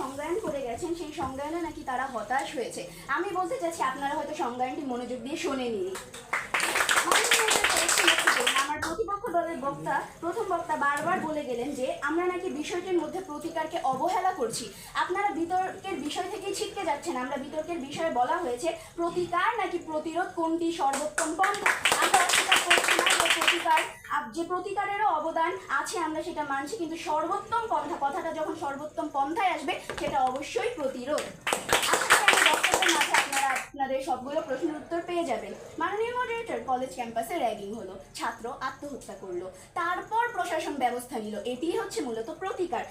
সংজ্ঞায়ন করে গেছেন, সেই সংজ্ঞায়নে নাকি তারা হতাশ হয়েছে। আমি বলতে চাচ্ছি, আপনারা হয়তো সংজ্ঞায়নটি মনোযোগ দিয়ে শোনেনি আমার প্রতিপক্ষ দলের বক্তা, প্রথম বক্তা বারবার বলে গেলেন যে, আমরা নাকি বিষয়টির মধ্যে প্রতিকারকে অবহেলা করছি। আপনারা বিতর্কের বিষয় থেকেই ছিটকে যাচ্ছেন। আমরা বিতর্কের বিষয়ে বলা হয়েছে, প্রতিকার নাকি প্রতিরোধ কোনটি সর্বোত্তম পন্থা? আমরা অস্বীকার করছি না প্রতিকার যে প্রতিকারেরও অবদান আছে, আমরা সেটা মানছি। কিন্তু সর্বোত্তম পন্থা, কথাটা যখন সর্বোত্তম পন্থায় আসবে, সেটা অবশ্যই প্রতিরোধ। আপনাদের সবগুলো প্রশ্নের উত্তর পেয়ে যাবেন। মাননীয় মডারেটর কলেজ ক্যাম্পাসে র্যাগিং হলো, ছাত্র আত্মহত্যা করল। তারপর প্রশাসন ব্যবস্থা নিল। এটি হচ্ছে মূলত প্রতিকার।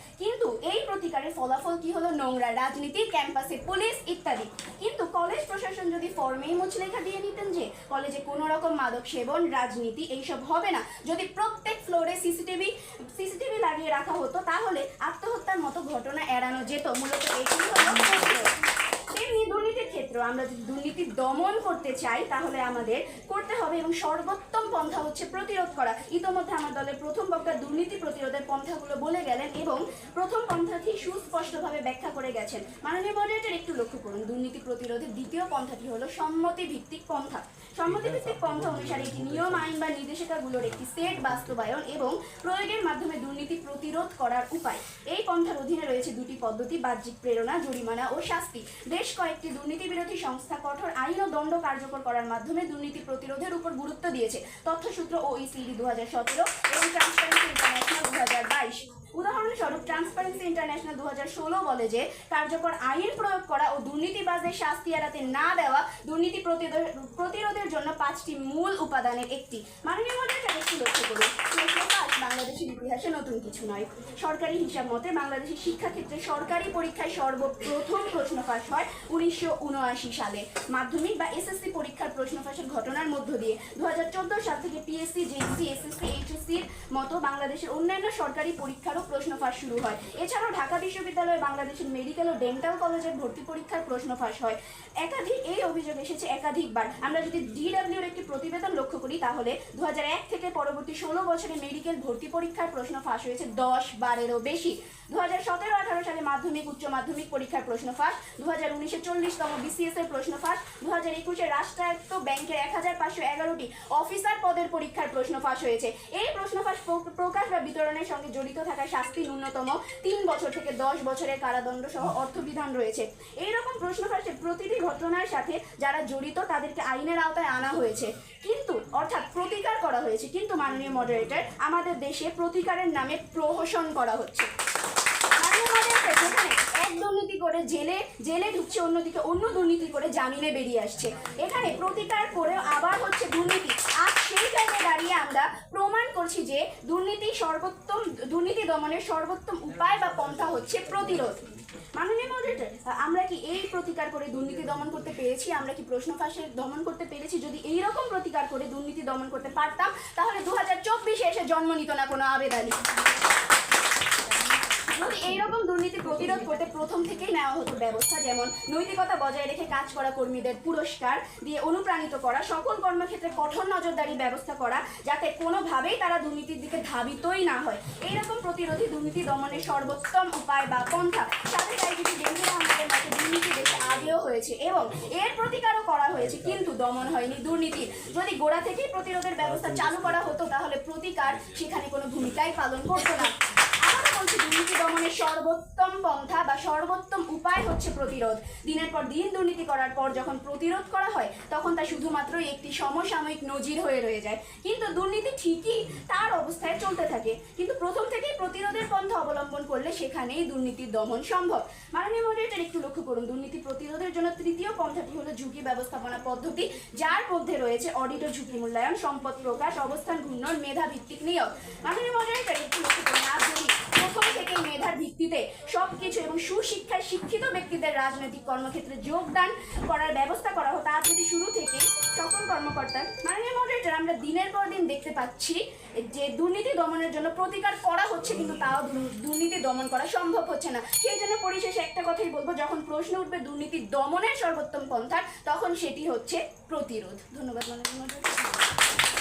প্রতিকারের ফলাফল কি হলো? নোংরা রাজনীতি, ক্যাম্পাসে পুলিশ ইত্যাদি। কিন্তু কলেজ প্রশাসন যদি ফর্মেই মুচলেখা দিয়ে নিতেন যে, কলেজে কোনো রকম মাদক সেবন, রাজনীতি এইসব হবে না। যদি প্রত্যেক ফ্লোরে সিসিটিভি সিসিটিভি লাগিয়ে রাখা হতো, তাহলে আত্মহত্যার মতো ঘটনা এড়ানো যেত। মূলত এটি হলো প্রতিরোধ। তেমনি দুর্নীতির ক্ষেত্রে আমরা যদি দুর্নীতি দমন করতে চাই, তাহলে আমাদের করতে হবে এবং সর্বোত্তম পন্থা হচ্ছে প্রতিরোধ করা। ইতোমধ্যে আমার দলের প্রথম বক্তা দুর্নীতি প্রতিরোধের পন্থাগুলো বলে গেলেন এবং প্রথম পন্থাটি সুস্পষ্টভাবে ব্যাখ্যা করে গেছেন। মাননীয় মডারেটর একটু লক্ষ্য করুন। দুর্নীতি প্রতিরোধের দ্বিতীয় পন্থাটি হলো সম্মতি ভিত্তিক পন্থা। সম্মতি ভিত্তিক পন্থা অনুসারে একটি নিয়ম, আইন বা নির্দেশিকাগুলোর একটি সেট বাস্তবায়ন এবং প্রয়োগের মাধ্যমে দুর্নীতি প্রতিরোধ করার উপায়। এই পন্থার অধীনে রয়েছে দুটি পদ্ধতি, বাহ্যিক প্রেরণা, জরিমানা ও শাস্তি। বেশ কয়েকটি দুর্নীতি বিরোধী সংস্থা কঠোর আইন ও দণ্ড কার্যকর করার মাধ্যমে দুর্নীতি প্রতিরোধের উপর গুরুত্ব দিয়েছে। তথ্যসূত্র ও ইসিডি দু হাজার সতেরো এবং ট্রান্সপারেন্সি ইন্টারন্যাশনাল দু হাজার বাইশ। উদাহরণস্বরূপ ট্রান্সপারেন্সি ইন্টারন্যাশনাল দু হাজার ষোলো বলে যে, কার্যকর আইন প্রয়োগ করা ও দুর্নীতিবাজদের শাস্তি এড়াতে না দেওয়া দুর্নীতি প্রতিরোধের জন্য পাঁচটি মূল উপাদানের একটি। মাননীয় মডারেটর একটু লক্ষ্য করুন। বাংলাদেশের ইতিহাসে নতুন কিছু নয়। সরকারি হিসাব মতে, বাংলাদেশের শিক্ষাক্ষেত্রে সরকারি পরীক্ষায় সর্বপ্রথম প্রশ্ন ফাঁস হয় উনিশশো উনআশি সালে। মাধ্যমিক বা এসএসসি পরীক্ষার প্রশ্ন ফাঁসের ঘটনার মধ্য দিয়ে। দু হাজার চোদ্দ সাল থেকে পিএসসি জেএসসি এসএসসি এইচএসসির মতো বাংলাদেশের অন্যান্য সরকারি পরীক্ষারও প্রশ্ন ফাঁস শুরু হয়। এছাড়াও ঢাকা বিশ্ববিদ্যালয়ে বাংলাদেশের মেডিকেল ও ডেন্টাল কলেজের ভর্তি পরীক্ষার প্রশ্ন ফাঁস হয়। একাধিক এই অভিযোগ এসেছে একাধিকবার। আমরা যদি ডিডব্লিউর একটি প্রতিবেদন লক্ষ্য করি, তাহলে দু হাজার এক থেকে পরবর্তী ষোলো বছরে মেডিকেল ভর্তি পরীক্ষার প্রশ্ন ফাঁস হয়েছে দশ বারেরও বেশি। দু হাজার সতেরো আঠারো সালে মাধ্যমিক, উচ্চ মাধ্যমিক পরীক্ষার প্রশ্ন ফাঁস দু হাজার উনিশে চল্লিশতম বিসিএস এর প্রশ্ন ফাঁস দু হাজার একুশে রাষ্ট্রায়ত্ত ব্যাংকের এক হাজার পাঁচশো এগারোটি অফিসার পদের পরীক্ষার প্রশ্ন ফাঁস হয়েছে। এই প্রশ্ন ফাঁস প্রকাশ বা বিতরণের সঙ্গে জড়িত থাকা শাস্তি ন্যূনতম তিন বছর থেকে দশ বছরের কারাদণ্ড সহ অর্থবিধান রয়েছে। এইরকম প্রশ্ন ফাঁসের প্রতিটি ঘটনার সাথে যারা জড়িত তাদেরকে আইনের আওতায় আনা হয়েছে। কিন্তু, অর্থাৎ প্রতিকার করা হয়েছে। কিন্তু মাননীয় মডারেটর আমাদের দেশে প্রতিকারের নামে প্রহসন করা হচ্ছে। মাননীয় এক দুর্নীতি করে জেলে জেলে ঢুকছে অন্যদিকে, অন্য দুর্নীতি করে জামিনে বেরিয়ে আসছে। এখানে প্রতিকার করেও আবার হচ্ছে দুর্নীতি। আজ সেই জায়গায় দাঁড়িয়ে আমরা প্রমাণ করছি যে দুর্নীতি সর্বোত্তম, দুর্নীতি দমনের সর্বোত্তম উপায় বা পন্থা হচ্ছে প্রতিরোধ। মাননীয় মডারেটর আমরা কি এই প্রতিকার করে দুর্নীতি দমন করতে পেরেছি? আমরা কি প্রশ্ন ফাঁসের দমন করতে পেরেছি? যদি এই রকম প্রতিকার করে দুর্নীতি দমন করতে পারতাম, তাহলে দু হাজার চব্বিশে এসে জন্ম নিত না কোনো আবেদানি। যদি এইরকম দুর্নীতি প্রতিরোধ করতে প্রথম থেকেই নেওয়া হতো ব্যবস্থা, যেমন নৈতিকতা বজায় রেখে কাজ করা কর্মীদের পুরস্কার দিয়ে অনুপ্রাণিত করা, সকল কর্মক্ষেত্রে কঠোর নজরদারি ব্যবস্থা করা, যাতে কোনোভাবেই তারা দুর্নীতির দিকে ধাবিতই না হয়। এইরকম প্রতিরোধী দুর্নীতি দমনের সর্বোত্তম উপায় বা পন্থা, সাথে হয়েছে এবং এর প্রতিকারও করা হয়েছে, কিন্তু দমন হয়নি দুর্নীতি যদি গোড়া থেকেই প্রতিরোধের ব্যবস্থা চালু করা হতো, তাহলে প্রতিকার সেখানে কোনো ভূমিকাই পালন করতো না। বলছি, দুর্নীতি দমনের সর্বোত্তম পন্থা বা সর্বোত্তম উপায় হচ্ছে প্রতিরোধ। দিনের পর দিন দুর্নীতি করার পর যখন প্রতিরোধ করা হয়, তখন তা শুধুমাত্র একটি সমসাময়িক নজির হয়ে রয়ে যায়। কিন্তু দুর্নীতি ঠিকই তার অবস্থায় চলতে থাকে। কিন্তু প্রথম থেকেই প্রতিরোধের পন্থা অবলম্বন করলে সেখানেই দুর্নীতির দমন সম্ভব। মাননীয় মডারেটর একটু লক্ষ্য করুন, দুর্নীতি প্রতিরোধের জন্য তৃতীয় পন্থাটি হলো ঝুঁকি ব্যবস্থাপনা পদ্ধতি, যার মধ্যে রয়েছে অডিট ও ঝুঁকি মূল্যায়ন, সম্পদ প্রকাশ, অবস্থান ঘূর্ণন মেধা ভিত্তিক নিয়োগ। মাননীয় মডারেটর একটু লক্ষ্য করুন আজ যদি প্রথম থেকে মেধার ভিত্তিতে সবকিছু এবং সুশিক্ষায় শিক্ষিত ব্যক্তিদের রাজনৈতিক কর্মক্ষেত্রে যোগদান করার ব্যবস্থা করা হতো আজ যদি শুরু থেকে সকল কর্মকর্তার মাননীয় মডারেটর আমরা দিনের পর দিন দেখতে পাচ্ছি যে দুর্নীতি দমনের জন্য প্রতিকার করা হচ্ছে, কিন্তু তাও দুর্নীতি দমন করা সম্ভব হচ্ছে না। সেই জন্য পরিশেষে একটা কথাই বলব, যখন প্রশ্ন উঠবে দুর্নীতি দমনের সর্বোত্তম পন্থা তখন সেটি হচ্ছে প্রতিরোধ। ধন্যবাদ মাননীয় মডারেটর